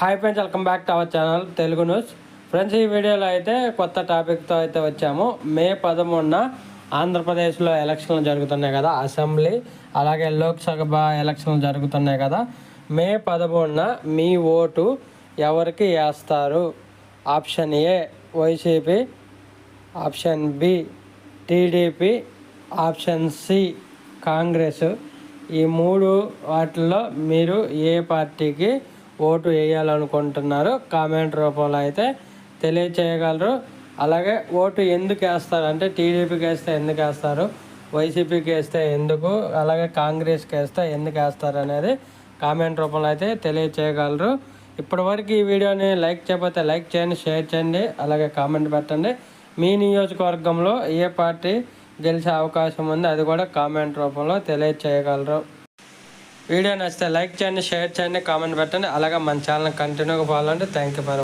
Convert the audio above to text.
Hi friends welcome back to our channel Telugu news friends ఈ వీడియోలో అయితే కొత్త టాపిక్తో అయితే వచ్చాము. మే పదమూడున ఆంధ్రప్రదేశ్లో ఎలక్షన్లు జరుగుతున్నాయి కదా అసెంబ్లీ అలాగే లోక్సభ ఎలక్షన్లు జరుగుతున్నాయి కదా. మే పదమూడున మీ ఓటు ఎవరికి వేస్తారు? Option A YCP option B TDP option C Congress ఈ మూడు వాటిల్లో మీరు ఏ పార్టీకి ఓటు వేయాలనుకుంటున్నారు కామెంట్ రూపంలో అయితే తెలియచేయగలరు. అలాగే ఓటు ఎందుకు వేస్తారు? అంటే టీడీపీకి వేస్తే ఎందుకు వేస్తారు? వైసీపీకి వేస్తే ఎందుకు? అలాగే కాంగ్రెస్కి వేస్తే ఎందుకు వేస్తారు అనేది కామెంట్ రూపంలో అయితే తెలియచేయగలరు. ఇప్పటివరకు ఈ వీడియోని లైక్ చేయకపోతే లైక్ చేయండి షేర్ చేయండి అలాగే కామెంట్ పెట్టండి. మీ నియోజకవర్గంలో ఏ పార్టీ గెలిచే అవకాశం ఉంది అది కూడా కామెంట్ రూపంలో తెలియచేయగలరు. వీడియో నచ్చితే లైక్ చేయండి షేర్ చేయండి కామెంట్ పెట్టండి. అలాగే మన ఛానల్ కంటిన్యూగా ఫాలో అంటే థ్యాంక్ యూ ఫర్